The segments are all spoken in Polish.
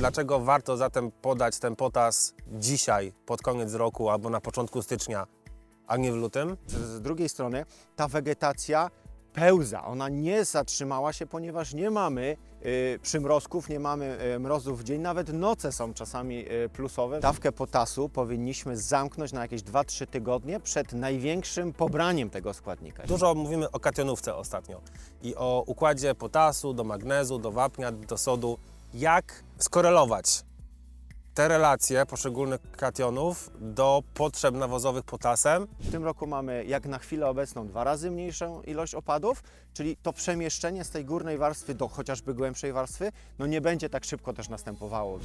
Dlaczego warto zatem podać ten potas dzisiaj, pod koniec roku albo na początku stycznia, a nie w lutym? Z, z drugiej strony ta wegetacja pełza, ona nie zatrzymała się, ponieważ nie mamy y, przymrozków, nie mamy y, mrozów w dzień, nawet noce są czasami y, plusowe. Dawkę potasu powinniśmy zamknąć na jakieś 2-3 tygodnie przed największym pobraniem tego składnika. Dużo mówimy o kationówce ostatnio i o układzie potasu do magnezu, do wapnia, do sodu. Jak skorelować te relacje poszczególnych kationów do potrzeb nawozowych potasem? W tym roku mamy jak na chwilę obecną dwa razy mniejszą ilość opadów, czyli to przemieszczenie z tej górnej warstwy do chociażby głębszej warstwy, no nie będzie tak szybko też następowało.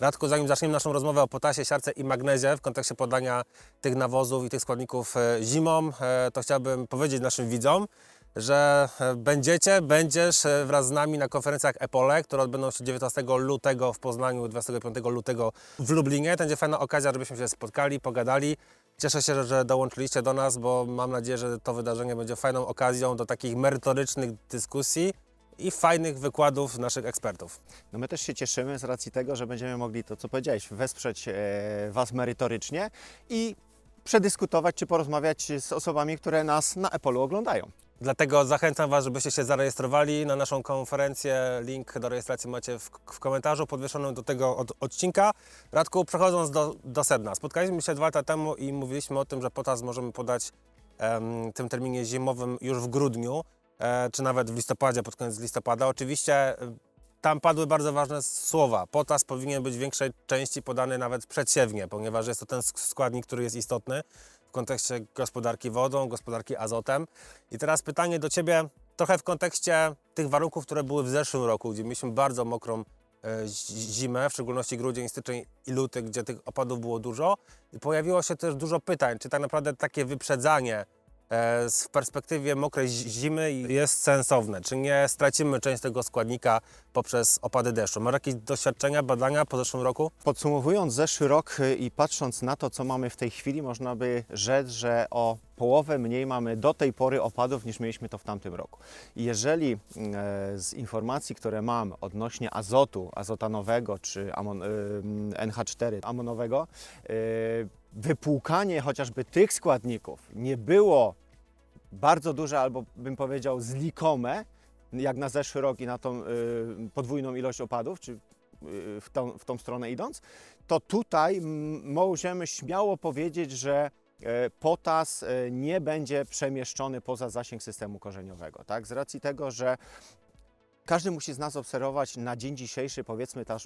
Radku, zanim zaczniemy naszą rozmowę o potasie, siarce i magnezie w kontekście podania tych nawozów i tych składników e, zimą, e, to chciałbym powiedzieć naszym widzom, że e, będziecie, będziesz wraz z nami na konferencjach EPOLE, które odbędą się 19 lutego w Poznaniu, 25 lutego w Lublinie. Będzie fajna okazja, żebyśmy się spotkali, pogadali. Cieszę się, że dołączyliście do nas, bo mam nadzieję, że to wydarzenie będzie fajną okazją do takich merytorycznych dyskusji i fajnych wykładów naszych ekspertów. No my też się cieszymy z racji tego, że będziemy mogli to, co powiedziałeś, wesprzeć e, Was merytorycznie i przedyskutować czy porozmawiać z osobami, które nas na Epolu oglądają. Dlatego zachęcam Was, żebyście się zarejestrowali na naszą konferencję. Link do rejestracji macie w, w komentarzu podwieszonym do tego od, odcinka. Radku, przechodząc do, do sedna. Spotkaliśmy się dwa lata temu i mówiliśmy o tym, że potas możemy podać em, tym terminie zimowym już w grudniu, czy nawet w listopadzie, pod koniec listopada. Oczywiście e, tam padły bardzo ważne słowa. Potas powinien być w większej części podany nawet przedsiewnie, ponieważ jest to ten sk- składnik, który jest istotny w kontekście gospodarki wodą, gospodarki azotem. I teraz pytanie do Ciebie, trochę w kontekście tych warunków, które były w zeszłym roku, gdzie mieliśmy bardzo mokrą e, zi- zimę, w szczególności grudzień, styczeń i luty, gdzie tych opadów było dużo. I pojawiło się też dużo pytań, czy tak naprawdę takie wyprzedzanie e, w perspektywie mokrej zi- zimy jest sensowne, czy nie stracimy część tego składnika poprzez opady deszczu. Masz jakieś doświadczenia, badania po zeszłym roku? Podsumowując zeszły rok y, i patrząc na to, co mamy w tej chwili, można by rzec, że o połowę mniej mamy do tej pory opadów niż mieliśmy to w tamtym roku. I jeżeli e, z informacji, które mam odnośnie azotu azotanowego czy amon, y, NH4 amonowego, y, wypłukanie chociażby tych składników nie było bardzo duże albo bym powiedział zlikome, jak na zeszły rok i na tą y, podwójną ilość opadów, czy y, w tą, w tą stronę idąc, to tutaj możemy śmiało powiedzieć, że e, potas e, nie będzie przemieszczony poza zasięg systemu korzeniowego, tak? Z racji tego, że każdy musi z nas obserwować na dzień dzisiejszy, powiedzmy, tą,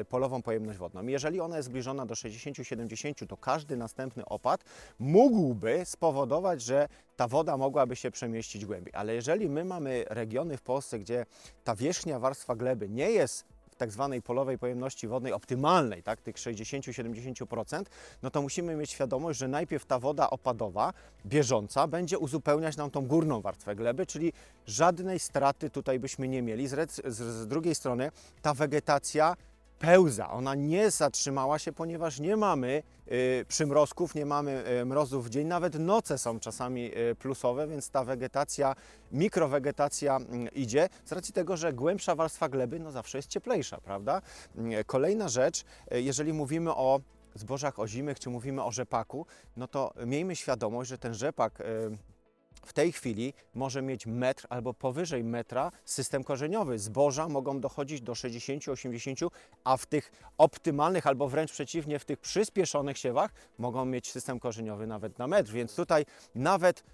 e, polową pojemność wodną. Jeżeli ona jest zbliżona do 60-70, to każdy następny opad mógłby spowodować, że ta woda mogłaby się przemieścić głębiej. Ale jeżeli my mamy regiony w Polsce, gdzie ta wierzchnia warstwa gleby nie jest w tak zwanej polowej pojemności wodnej optymalnej, tak, tych 60-70%, no to musimy mieć świadomość, że najpierw ta woda opadowa, bieżąca, będzie uzupełniać nam tą górną warstwę gleby, czyli żadnej straty tutaj byśmy nie mieli. Z, z, z drugiej strony ta wegetacja pełza, ona nie zatrzymała się, ponieważ nie mamy y, przymrozków, nie mamy y, mrozów w dzień, nawet noce są czasami y, plusowe, więc ta wegetacja, mikrowegetacja mm, idzie. Z racji tego, że głębsza warstwa gleby no zawsze jest cieplejsza, prawda? Mm, Kolejna rzecz, jeżeli mówimy o zbożach ozimych, czy mówimy o rzepaku, no to miejmy świadomość, że ten rzepak w tej chwili może mieć metr albo powyżej metra system korzeniowy. Zboża mogą dochodzić do 60-80, a w tych optymalnych albo wręcz przeciwnie, w tych przyspieszonych siewach mogą mieć system korzeniowy nawet na metr. Więc tutaj nawet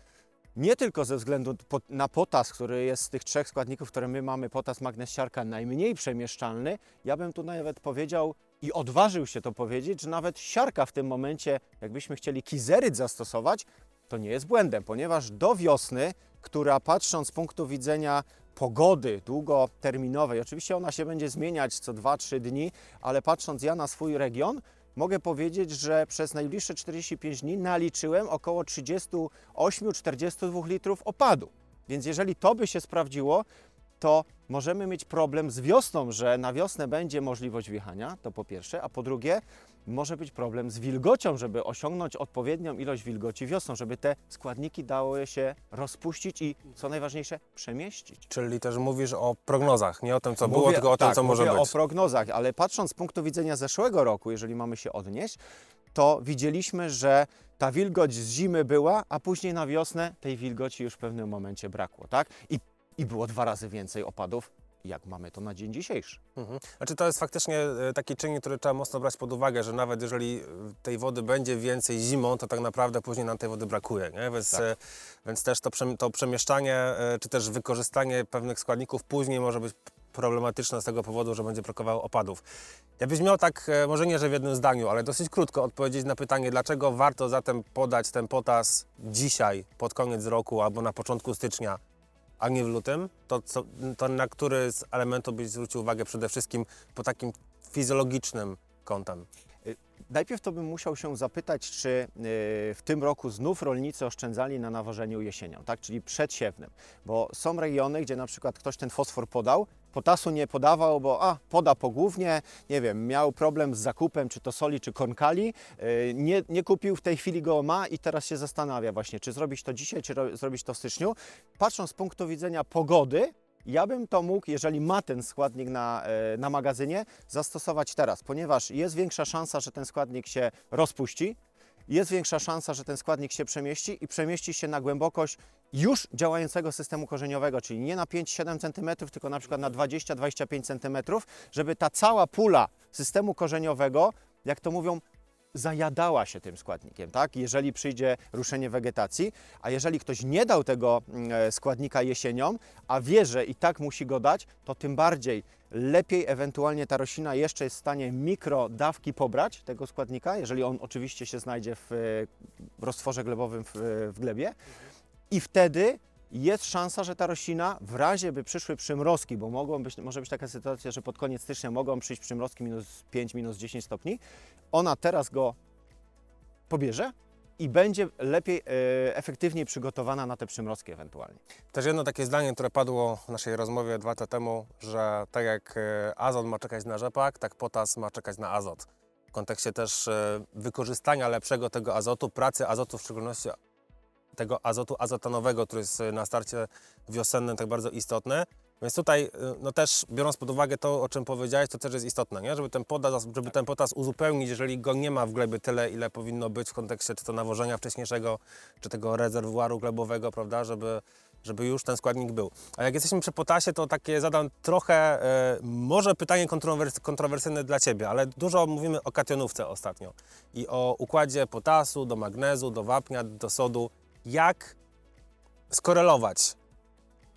nie tylko ze względu na potas, który jest z tych trzech składników, które my mamy, potas, magnez, siarka, najmniej przemieszczalny, ja bym tu nawet powiedział i odważył się to powiedzieć, że nawet siarka w tym momencie, jakbyśmy chcieli kizeryt zastosować, to nie jest błędem, ponieważ do wiosny, która patrząc z punktu widzenia pogody długoterminowej, oczywiście ona się będzie zmieniać co 2-3 dni, ale patrząc ja na swój region, mogę powiedzieć, że przez najbliższe 45 dni naliczyłem około 38-42 litrów opadu. Więc jeżeli to by się sprawdziło, to możemy mieć problem z wiosną, że na wiosnę będzie możliwość wjechania, to po pierwsze, a po drugie, może być problem z wilgocią, żeby osiągnąć odpowiednią ilość wilgoci wiosną, żeby te składniki dały się rozpuścić i, co najważniejsze, przemieścić. Czyli też mówisz o prognozach, nie o tym, co było, tylko o tym, tak, co może mówię być. o prognozach, ale patrząc z punktu widzenia zeszłego roku, jeżeli mamy się odnieść, to widzieliśmy, że ta wilgoć z zimy była, a później na wiosnę tej wilgoci już w pewnym momencie brakło, tak? I, i było dwa razy więcej opadów, jak mamy to na dzień dzisiejszy. Mhm. Znaczy to jest faktycznie e, taki czynnik, który trzeba mocno brać pod uwagę, że nawet jeżeli e, tej wody będzie więcej zimą, to tak naprawdę później nam tej wody brakuje, nie? Więc, Tak. e, więc też to, to przemieszczanie, czy też wykorzystanie pewnych składników później może być problematyczne z tego powodu, że będzie brakowało opadów. Ja byś miał tak, może nie, że w jednym zdaniu, ale dosyć krótko odpowiedzieć na pytanie, dlaczego warto zatem podać ten potas dzisiaj, pod koniec roku albo na początku stycznia, a nie w lutym, to, co, to na który z elementów byś zwrócił uwagę przede wszystkim po takim fizjologicznym kątem? Najpierw to bym musiał się zapytać, czy y, w tym roku znów rolnicy oszczędzali na nawożeniu jesienią, tak? czyli przedsiewnym, bo są regiony, gdzie na przykład ktoś ten fosfor podał, potasu nie podawał, bo a, poda pogłównie, nie wiem, miał problem z zakupem czy to soli, czy konkali, y, nie, nie kupił, w tej chwili go ma i teraz się zastanawia właśnie, czy zrobić to dzisiaj, czy ro, zrobić to w styczniu. Patrząc z punktu widzenia pogody, ja bym to mógł, jeżeli ma ten składnik na, e, na magazynie, zastosować teraz, ponieważ jest większa szansa, że ten składnik się rozpuści, jest większa szansa, że ten składnik się przemieści i przemieści się na głębokość już działającego systemu korzeniowego, czyli nie na 5-7 cm, tylko na przykład na 20-25 cm, żeby ta cała pula systemu korzeniowego, jak to mówią, zajadała się tym składnikiem, tak? Jeżeli przyjdzie ruszenie wegetacji, a jeżeli ktoś nie dał tego mm, e, składnika jesienią, a wie, że i tak musi go dać, to tym bardziej lepiej ewentualnie ta roślina jeszcze jest w stanie mikrodawki pobrać tego składnika, jeżeli on oczywiście się znajdzie w e, roztworze glebowym w, e, w glebie i wtedy jest szansa, że ta roślina w razie by przyszły przymrozki, bo mogą być, może być taka sytuacja, że pod koniec stycznia mogą przyjść przymrozki minus 5, minus 10 stopni, ona teraz go pobierze i będzie lepiej, e, efektywniej przygotowana na te przymrozki ewentualnie. Też jedno takie zdanie, które padło w naszej rozmowie dwa lata temu, że tak jak e, azot ma czekać na rzepak, tak potas ma czekać na azot. W kontekście też e, wykorzystania lepszego tego azotu, pracy azotu, w szczególności tego azotu azotanowego, który jest e, na starcie wiosennym tak bardzo istotny. Więc tutaj e, no też biorąc pod uwagę to, o czym powiedziałeś, to też jest istotne, nie? Żeby, ten potas, żeby ten potas uzupełnić, jeżeli go nie ma w glebie tyle, ile powinno być w kontekście czy to nawożenia wcześniejszego, czy tego rezerwuaru glebowego, prawda, żeby, żeby już ten składnik był. A jak jesteśmy przy potasie, to takie zadam trochę, e, może pytanie kontrowers kontrowersyjne dla Ciebie, ale dużo mówimy o kationówce ostatnio i o układzie potasu do magnezu, do wapnia, do sodu. Jak skorelować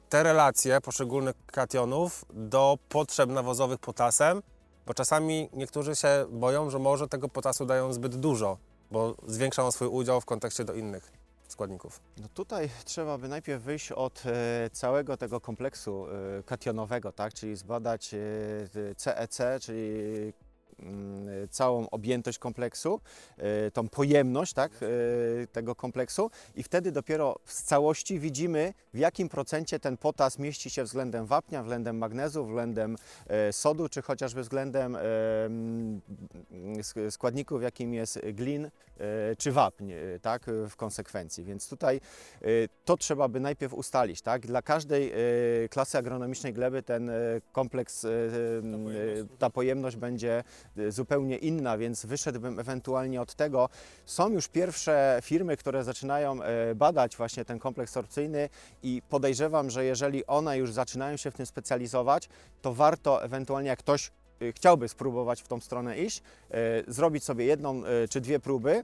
te relacje poszczególnych kationów do potrzeb nawozowych potasem, bo czasami niektórzy się boją, że może tego potasu dają zbyt dużo, bo zwiększają swój udział w kontekście do innych składników. No tutaj trzeba by najpierw wyjść od e, całego tego kompleksu e, kationowego, tak? czyli zbadać e, CEC, czyli mm, całą objętość kompleksu, e, tą pojemność tak, e, tego kompleksu i wtedy dopiero z całości widzimy w jakim procencie ten potas mieści się względem wapnia, względem magnezu, względem e, sodu, czy chociażby względem mm, sk- składników jakim jest glin czy wapń, tak, w konsekwencji. Więc tutaj to trzeba by najpierw ustalić, tak? Dla każdej klasy agronomicznej gleby ten kompleks, ta pojemność będzie zupełnie inna, więc wyszedłbym ewentualnie od tego. Są już pierwsze firmy, które zaczynają e, badać właśnie ten kompleks sorpcyjny i podejrzewam, że jeżeli one już zaczynają się w tym specjalizować, to warto ewentualnie jak ktoś e, chciałby spróbować w tą stronę iść, e, zrobić sobie jedną czy dwie próby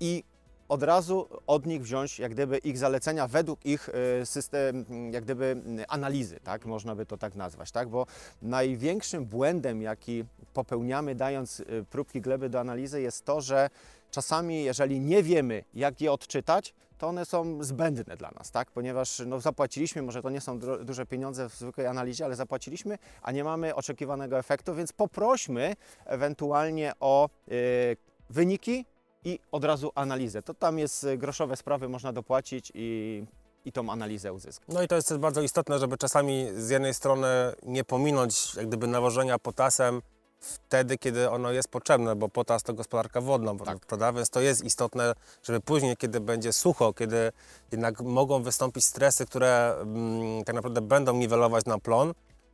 i od razu od nich wziąć jak gdyby ich zalecenia według ich e, system, jak gdyby m, analizy, tak, można by to tak nazwać, tak, bo największym błędem, jaki popełniamy dając e, próbki gleby do analizy jest to, że czasami jeżeli nie wiemy jak je odczytać, to one są zbędne dla nas, tak? Ponieważ no, zapłaciliśmy, może to nie są duże pieniądze w zwykłej analizie, ale zapłaciliśmy, a nie mamy oczekiwanego efektu, więc poprośmy ewentualnie o y, wyniki i od razu analizę. To tam jest y, groszowe sprawy, można dopłacić i, i tą analizę uzyskać. No i to jest też bardzo istotne, żeby czasami z jednej strony nie pominąć jak gdyby nawożenia potasem wtedy, kiedy ono jest potrzebne, bo potas to gospodarka wodna, Tak. prawda? Więc to jest istotne, żeby później, kiedy będzie sucho, kiedy jednak mogą wystąpić stresy, które mm, tak naprawdę będą niwelować na plon,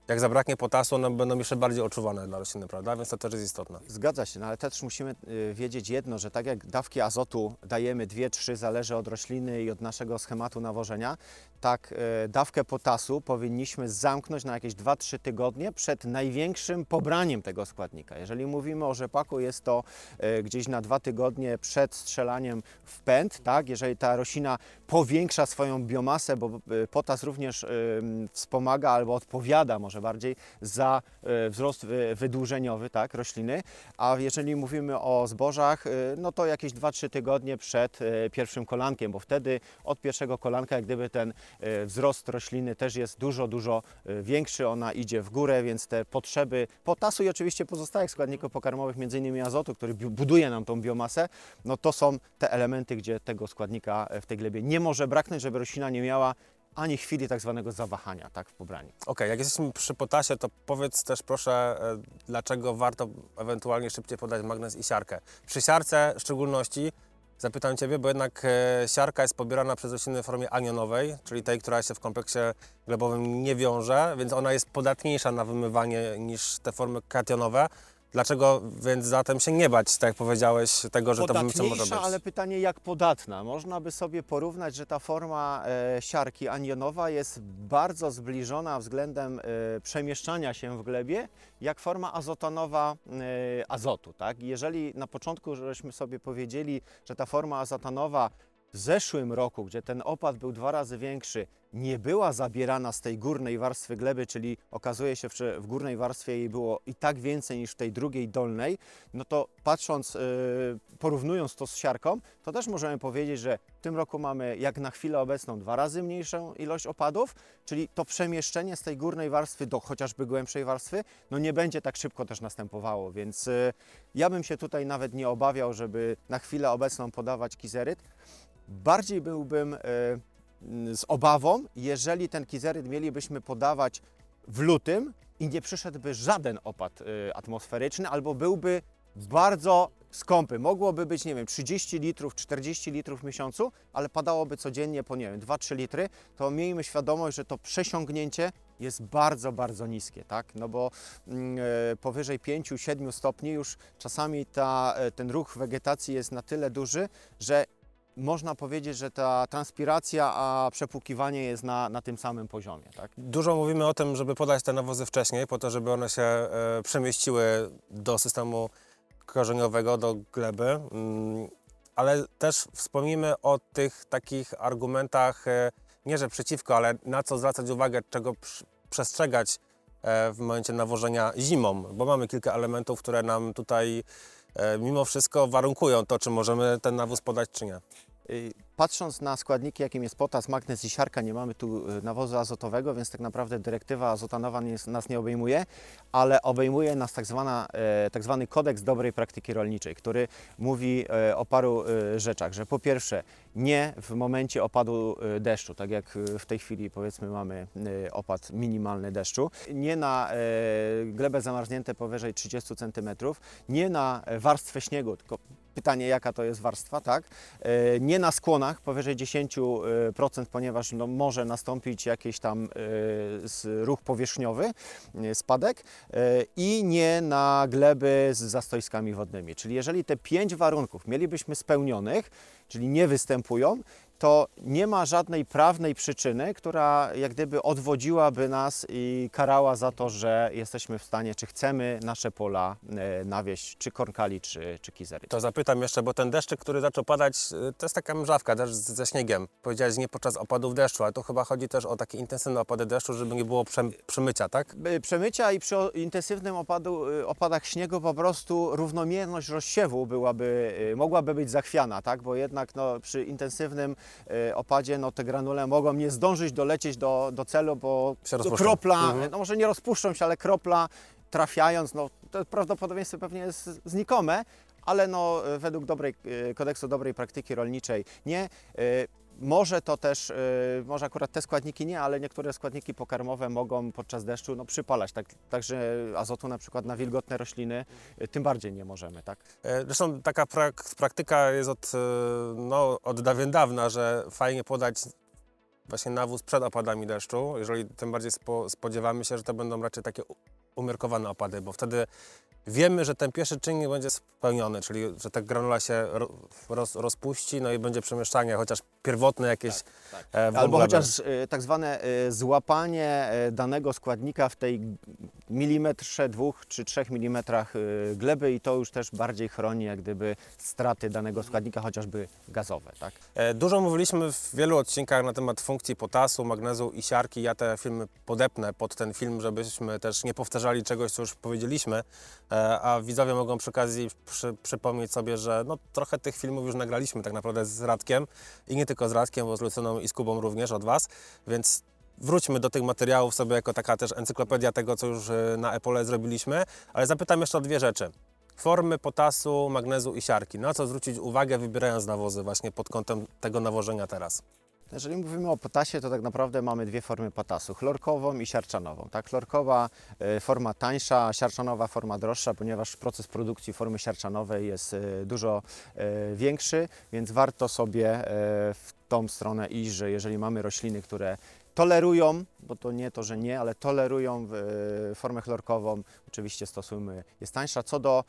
jak zabraknie potasu, one będą jeszcze bardziej odczuwane dla rośliny, prawda? Więc to też jest istotne. Zgadza się, no ale też musimy y, wiedzieć jedno, że tak jak dawki azotu dajemy 2-3, zależy od rośliny i od naszego schematu nawożenia, tak y, dawkę potasu powinniśmy zamknąć na jakieś 2-3 tygodnie przed największym pobraniem tego składnika. Jeżeli mówimy o rzepaku, jest to y, gdzieś na 2 tygodnie przed strzelaniem w pęd, tak? Jeżeli ta roślina powiększa swoją biomasę, bo potas również wspomaga albo odpowiada może bardziej za y, wzrost wy- wydłużeniowy tak, rośliny, a jeżeli mówimy o zbożach, y, no to jakieś 2-3 tygodnie przed pierwszym kolankiem, bo wtedy od pierwszego kolanka jak gdyby ten wzrost rośliny też jest dużo, dużo większy, ona idzie w górę, więc te potrzeby potasu i oczywiście pozostałych składników pokarmowych, innymi azotu, który buduje nam tą biomasę, no to są te elementy, gdzie tego składnika e, w tej glebie nie może braknąć, żeby roślina nie miała ani chwili tak zwanego zawahania tak, w pobraniu. Okej, jak jesteśmy przy potasie, to powiedz też proszę, e, dlaczego warto ewentualnie szybciej podać magnez i siarkę. Przy siarce w szczególności zapytam Ciebie, bo jednak e, siarka jest pobierana przez rośliny w formie anionowej, czyli tej, która się w kompleksie glebowym nie wiąże, więc ona jest podatniejsza na wymywanie niż te formy kationowe. Dlaczego więc zatem się nie bać, tak jak powiedziałeś, tego, że to wymycie może być? Ale pytanie jak podatna. Można by sobie porównać, że ta forma e, siarki anionowa jest bardzo zbliżona względem e, przemieszczania się w glebie, jak forma azotanowa e, azotu. Tak? Jeżeli na początku żeśmy sobie powiedzieli, że ta forma azotanowa w zeszłym roku, gdzie ten opad był dwa razy większy, nie była zabierana z tej górnej warstwy gleby, czyli okazuje się, że w górnej warstwie jej było i tak więcej niż w tej drugiej dolnej, no to patrząc, yy, porównując to z siarką, to też możemy powiedzieć, że w tym roku mamy jak na chwilę obecną dwa razy mniejszą ilość opadów, czyli to przemieszczenie z tej górnej warstwy do chociażby głębszej warstwy, no nie będzie tak szybko też następowało, więc yy, ja bym się tutaj nawet nie obawiał, żeby na chwilę obecną podawać kizeryt. Bardziej byłbym m, z obawą, jeżeli ten kizeryt mielibyśmy podawać w lutym i nie przyszedłby żaden opad e, atmosferyczny, albo byłby bardzo skąpy. Mogłoby być, nie wiem, 30 litrów, 40 litrów w miesiącu, ale padałoby codziennie po, nie wiem, 2-3 litry, to miejmy świadomość, że to przesiągnięcie jest bardzo, bardzo niskie, tak? No bo mm, e, powyżej 5-7 stopni już czasami ta, e, ten ruch wegetacji jest na tyle duży, że można powiedzieć, że ta transpiracja, a przepłukiwanie jest na, na tym samym poziomie, tak? Dużo mówimy o tym, żeby podać te nawozy wcześniej, po to, żeby one się e, przemieściły do systemu korzeniowego, do gleby. Mm, ale też wspomnimy o tych takich argumentach, e, nie że przeciwko, ale na co zwracać uwagę, czego przy- przestrzegać e, w momencie nawożenia zimą, bo mamy kilka elementów, które nam tutaj e, mimo wszystko warunkują to, czy możemy ten nawóz podać, czy nie. Y, Patrząc na składniki, jakim jest potas, magnez i siarka, nie mamy tu y, nawozu azotowego, więc tak naprawdę dyrektywa azotanowa nas nie obejmuje, ale obejmuje nas tak, zwana, e, tak zwany kodeks dobrej praktyki rolniczej, który mówi e, o paru e, rzeczach, że po pierwsze nie w momencie opadu deszczu, tak jak w tej chwili powiedzmy mamy opad minimalny deszczu, nie na glebę zamarznięte powyżej 30 cm, nie na warstwę śniegu, tylko pytanie jaka to jest warstwa, tak? E, Nie na skłonach powyżej 10%, ponieważ no, może nastąpić jakiś tam e, ruch powierzchniowy, e, spadek e, i nie na gleby z zastojskami wodnymi. Czyli jeżeli te pięć warunków mielibyśmy spełnionych, czyli nie występują, to nie ma żadnej prawnej przyczyny, która jak gdyby odwodziłaby nas i karała za to, że jesteśmy w stanie, czy chcemy nasze pola e, nawieść, czy kornkali, czy, czy kizery. To zapytam jeszcze, bo ten deszczyk, który zaczął padać, y, to jest taka mrzawka też ze śniegiem. Powiedziałeś nie podczas opadów deszczu, ale to chyba chodzi też o takie intensywne opady deszczu, żeby nie było przem- przemycia, tak? Y, Przemycia i przy intensywnym opadu, opadach śniegu po prostu równomierność rozsiewu byłaby, mogłaby być zachwiana, tak? bo jednak no, przy intensywnym e, opadzie, no te granule mogą nie zdążyć dolecieć do, do celu, bo kropla, Mhm. no może nie rozpuszczą się, ale kropla trafiając, no to prawdopodobieństwo pewnie jest znikome, ale no e, według dobrej, e, kodeksu dobrej praktyki rolniczej nie. Może to też, e, może akurat te składniki nie, ale niektóre składniki pokarmowe mogą podczas deszczu no, przypalać, tak, także azotu na przykład na wilgotne rośliny e, tym bardziej nie możemy, tak? E, Zresztą taka prak- praktyka jest od, e, no, od dawien dawna, że fajnie podać właśnie nawóz przed opadami deszczu, jeżeli tym bardziej spo, spodziewamy się, że to będą raczej takie umiarkowane opady, bo wtedy wiemy, że ten pierwszy czynnik będzie spełniony, czyli że ta granula się ro, roz, rozpuści, no i będzie przemieszczanie, chociaż pierwotne jakieś e, Albo wągleby. chociaż e, tak zwane e, złapanie danego składnika w tej milimetrze, dwóch czy trzech milimetrach gleby i to już też bardziej chroni jak gdyby straty danego składnika, chociażby gazowe, tak? Dużo mówiliśmy w wielu odcinkach na temat funkcji potasu, magnezu i siarki. Ja te filmy podepnę pod ten film, żebyśmy też nie powtarzali czegoś, co już powiedzieliśmy, a widzowie mogą przy okazji przy, przypomnieć sobie, że no, trochę tych filmów już nagraliśmy tak naprawdę z Radkiem i nie tylko z Radkiem, bo z Lucyną i z Kubą również od Was, więc wróćmy do tych materiałów sobie jako taka też encyklopedia tego, co już e, na Epole zrobiliśmy, ale zapytam jeszcze o dwie rzeczy. Formy potasu, magnezu i siarki. Na co zwrócić uwagę, wybierając nawozy właśnie pod kątem tego nawożenia teraz? Jeżeli mówimy o potasie, to tak naprawdę mamy dwie formy potasu, chlorkową i siarczanową. Tak, chlorkowa e, forma tańsza, siarczanowa forma droższa, ponieważ proces produkcji formy siarczanowej jest e, dużo e, większy, więc warto sobie w tą stronę iść, że jeżeli mamy rośliny, które tolerują, bo to nie to, że nie, ale tolerują formę chlorkową, oczywiście stosujemy, jest tańsza. Co do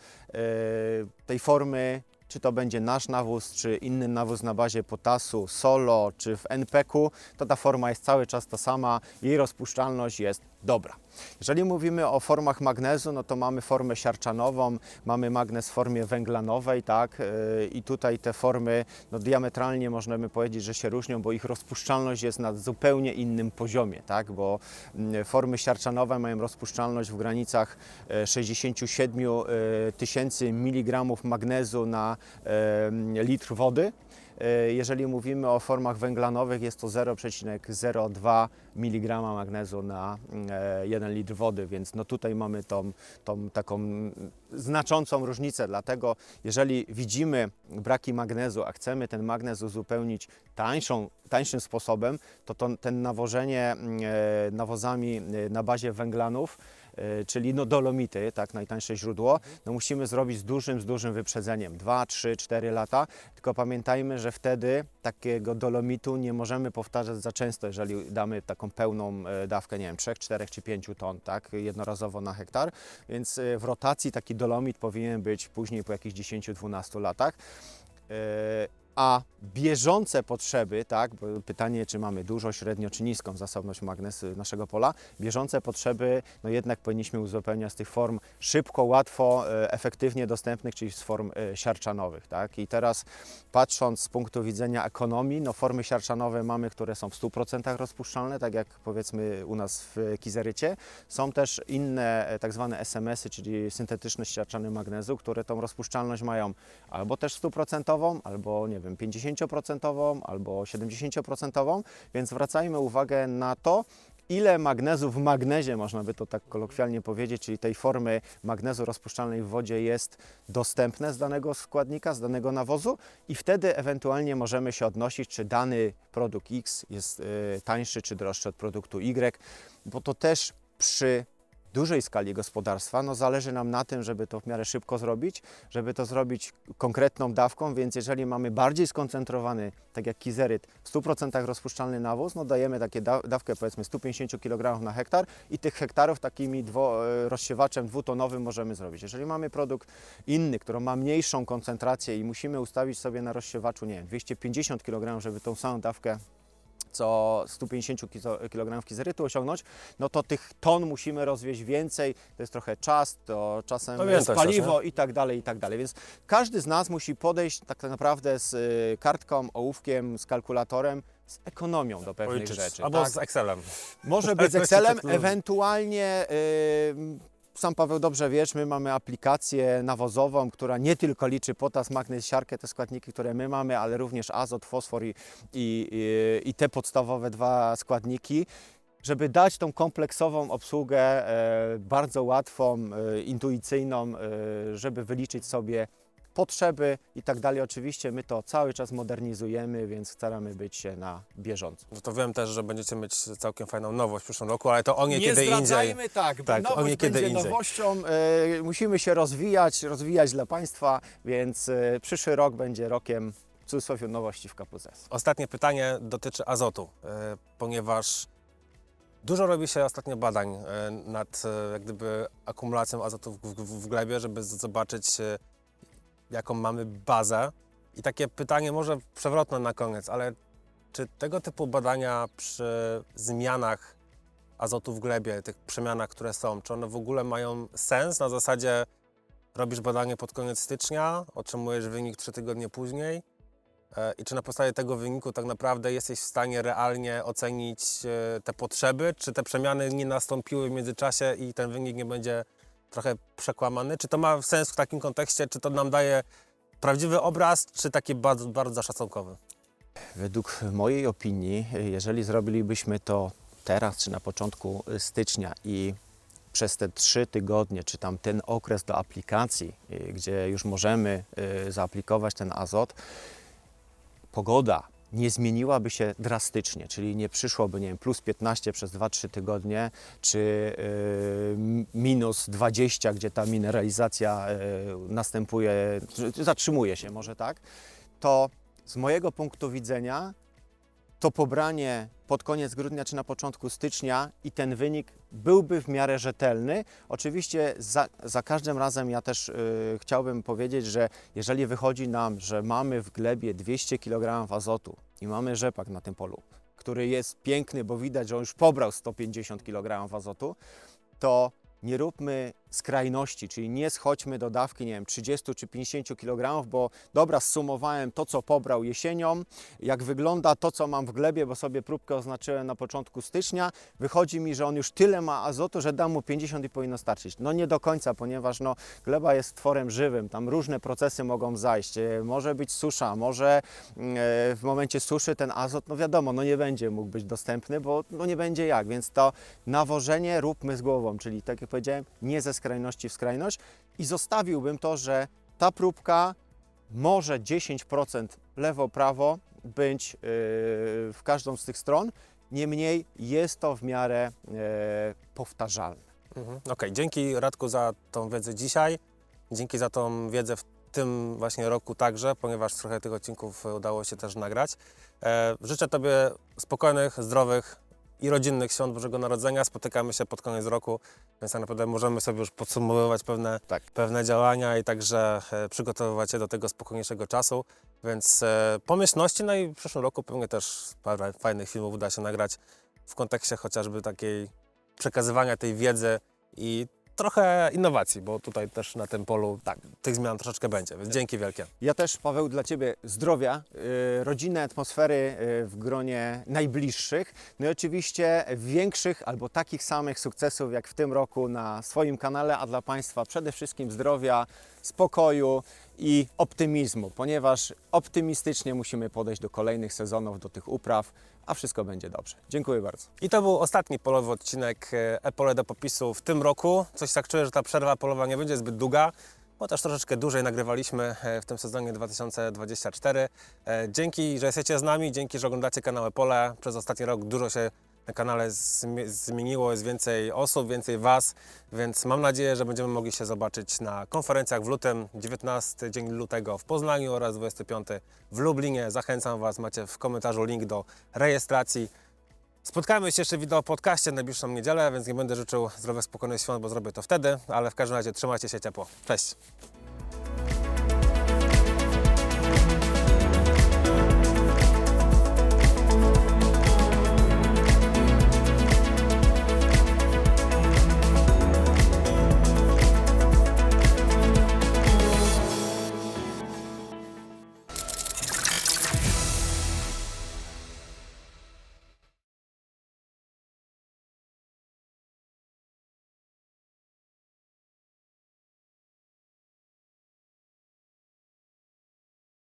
tej formy czy to będzie nasz nawóz, czy inny nawóz na bazie potasu, solo, czy w NPK-u, to ta forma jest cały czas ta sama, jej rozpuszczalność jest dobra. Jeżeli mówimy o formach magnezu, no to mamy formę siarczanową, mamy magnez w formie węglanowej, tak, yy, i tutaj te formy, no diametralnie możemy powiedzieć, że się różnią, bo ich rozpuszczalność jest na zupełnie innym poziomie, tak, bo mm, formy siarczanowe mają rozpuszczalność w granicach e, 67 e, tysięcy miligramów magnezu na e, litr wody. E, Jeżeli mówimy o formach węglanowych, jest to 0,02 mg magnezu na e, 1 litr wody, więc no tutaj mamy tą, tą taką znaczącą różnicę. Dlatego, jeżeli widzimy braki magnezu, a chcemy ten magnez uzupełnić tańszą, tańszym sposobem, to, to ten nawożenie mm, e, nawozami e, na bazie węglanów e, czyli no dolomity, tak, najtańsze źródło, no musimy zrobić z dużym, z dużym wyprzedzeniem, 2, 3, 4 lata, tylko pamiętajmy, że wtedy takiego dolomitu nie możemy powtarzać za często, jeżeli damy taką pełną e, dawkę, nie wiem, 3, 4 czy 5 ton, tak, jednorazowo na hektar, więc e, w rotacji taki dolomit powinien być później po jakichś 10-12 latach. A bieżące potrzeby, tak, bo pytanie, czy mamy dużo, średnio czy niską zasobność magnesu naszego pola, bieżące potrzeby, no jednak powinniśmy uzupełniać z tych form szybko, łatwo, e, efektywnie dostępnych, czyli z form e, siarczanowych, tak. I teraz patrząc z punktu widzenia ekonomii, no formy siarczanowe mamy, które są w 100% rozpuszczalne, tak jak powiedzmy u nas w kizerycie. Są też inne e, tak zwane SMS-y, czyli syntetyczne siarczany magnezu, które tą rozpuszczalność mają albo też stuprocentową, albo nie wiem, 50%, albo 70%, więc zwracajmy uwagę na to, ile magnezu w magnezie, można by to tak kolokwialnie powiedzieć, czyli tej formy magnezu rozpuszczalnej w wodzie jest dostępne z danego składnika, z danego nawozu i wtedy ewentualnie możemy się odnosić, czy dany produkt X jest y, tańszy czy droższy od produktu Y, bo to też przy dużej skali gospodarstwa, no zależy nam na tym, żeby to w miarę szybko zrobić, żeby to zrobić konkretną dawką, więc jeżeli mamy bardziej skoncentrowany, tak jak kizeryt, w 100% rozpuszczalny nawóz, no dajemy takie da dawkę powiedzmy 150 kg na hektar i tych hektarów takimi dwo, e, rozsiewaczem dwutonowym możemy zrobić. Jeżeli mamy produkt inny, który ma mniejszą koncentrację i musimy ustawić sobie na rozsiewaczu, nie wiem, 250 kg, żeby tą samą dawkę co 150 kg kizerytu osiągnąć, no to tych ton musimy rozwieźć więcej, to jest trochę czas, to czasem To jest więcej paliwo i tak dalej, i tak dalej. Więc każdy z nas musi podejść tak naprawdę z y, kartką, ołówkiem, z kalkulatorem, z ekonomią do pewnych Policzyć. rzeczy. Albo tak? z Excelem. Może być z Excelem, tak, ewentualnie y, sam Paweł dobrze wiesz, my mamy aplikację nawozową, która nie tylko liczy potas, magnez, siarkę, te składniki, które my mamy, ale również azot, fosfor i, i, i, te podstawowe dwa składniki. Żeby dać tą kompleksową obsługę, e, bardzo łatwą, e, intuicyjną, e, żeby wyliczyć sobie potrzeby i tak dalej. Oczywiście my to cały czas modernizujemy, więc staramy być na bieżąco. No to wiem też, że będziecie mieć całkiem fajną nowość w przyszłym roku, ale to o nie, Nie kiedy indziej. zdradzajmy, tak, Tak, nowość o nie kiedy będzie indziej. nowością. E, musimy się rozwijać, rozwijać dla Państwa, więc e, przyszły rok będzie rokiem w cudzysłowie nowości w KPZS. Ostatnie pytanie dotyczy azotu, e, ponieważ dużo robi się ostatnio badań e, nad e, jak gdyby akumulacją azotu w, w, w glebie, żeby z- zobaczyć e, jaką mamy bazę. I takie pytanie może przewrotne na koniec, ale czy tego typu badania przy zmianach azotu w glebie, tych przemianach, które są, czy one w ogóle mają sens na zasadzie robisz badanie pod koniec stycznia, otrzymujesz wynik trzy tygodnie później, E, I czy na podstawie tego wyniku tak naprawdę jesteś w stanie realnie ocenić e, te potrzeby? Czy te przemiany nie nastąpiły w międzyczasie i ten wynik nie będzie trochę przekłamany? Czy to ma sens w takim kontekście? Czy to nam daje prawdziwy obraz, czy taki bardzo, bardzo szacunkowy? Według mojej opinii, jeżeli zrobilibyśmy to teraz czy na początku stycznia i przez te trzy tygodnie, czy tam ten okres do aplikacji, y, gdzie już możemy y, zaaplikować ten azot, pogoda nie zmieniłaby się drastycznie, czyli nie przyszłoby, nie wiem, plus 15 przez 2-3 tygodnie, czy y, minus 20, gdzie ta mineralizacja y, następuje, zatrzymuje się może tak, to z mojego punktu widzenia to pobranie pod koniec grudnia czy na początku stycznia i ten wynik byłby w miarę rzetelny. Oczywiście za, za każdym razem ja też y, chciałbym powiedzieć, że jeżeli wychodzi nam, że mamy w glebie 200 kg azotu i mamy rzepak na tym polu, który jest piękny, bo widać, że on już pobrał 150 kg azotu, to nie róbmy skrajności, czyli nie schodźmy do dawki, nie wiem, 30 czy 50 kg, bo dobra, zsumowałem to, co pobrał jesienią, jak wygląda to, co mam w glebie, bo sobie próbkę oznaczyłem na początku stycznia, wychodzi mi, że on już tyle ma azotu, że dam mu 50 i powinno starczyć. No nie do końca, ponieważ no, gleba jest tworem żywym, tam różne procesy mogą zajść, E, może być susza, może mm, e, w momencie suszy ten azot, no wiadomo, no nie będzie mógł być dostępny, bo no nie będzie jak, więc to nawożenie róbmy z głową, czyli tak jak powiedziałem, nie ze skrajności w skrajność i zostawiłbym to, że ta próbka może 10% lewo-prawo być yy, w każdą z tych stron, niemniej jest to w miarę yy, powtarzalne. Mhm. Okej, dzięki Radku za tą wiedzę dzisiaj. Dzięki za tą wiedzę w tym właśnie roku także, ponieważ trochę tych odcinków udało się też nagrać. E, życzę Tobie spokojnych, zdrowych i rodzinnych świąt Bożego Narodzenia. Spotykamy się pod koniec roku, więc tak naprawdę możemy sobie już podsumowywać pewne, Tak. pewne działania i także e, przygotowywać się do tego spokojniejszego czasu. Więc e, pomyślności, no i w przyszłym roku pewnie też parę fajnych filmów uda się nagrać w kontekście chociażby takiej przekazywania tej wiedzy i trochę innowacji, bo tutaj też na tym polu tak, tych zmian troszeczkę będzie, więc dzięki wielkie. Ja też, Paweł, dla Ciebie zdrowia, yy, rodzinnej atmosfery yy, w gronie najbliższych, no i oczywiście większych albo takich samych sukcesów jak w tym roku na swoim kanale, a dla Państwa przede wszystkim zdrowia, spokoju i optymizmu, ponieważ optymistycznie musimy podejść do kolejnych sezonów, do tych upraw, a wszystko będzie dobrze. Dziękuję bardzo. I to był ostatni polowy odcinek e, e-pole do popisu w tym roku. Coś tak czuję, że ta przerwa polowa nie będzie zbyt długa, bo też troszeczkę dłużej nagrywaliśmy e, w tym sezonie 2024. E, Dzięki, że jesteście z nami, dzięki, że oglądacie kanał E-pole. Przez ostatni rok dużo się na kanale zmi- zmieniło, jest więcej osób, więcej Was, więc mam nadzieję, że będziemy mogli się zobaczyć na konferencjach w lutym, 19 dzień lutego w Poznaniu oraz 25 w Lublinie. Zachęcam Was, macie w komentarzu link do rejestracji. Spotkamy się jeszcze w wideo podcaście najbliższą niedzielę, więc nie będę życzył zdrowych, spokojnych świąt, bo zrobię to wtedy, ale w każdym razie trzymajcie się ciepło. Cześć!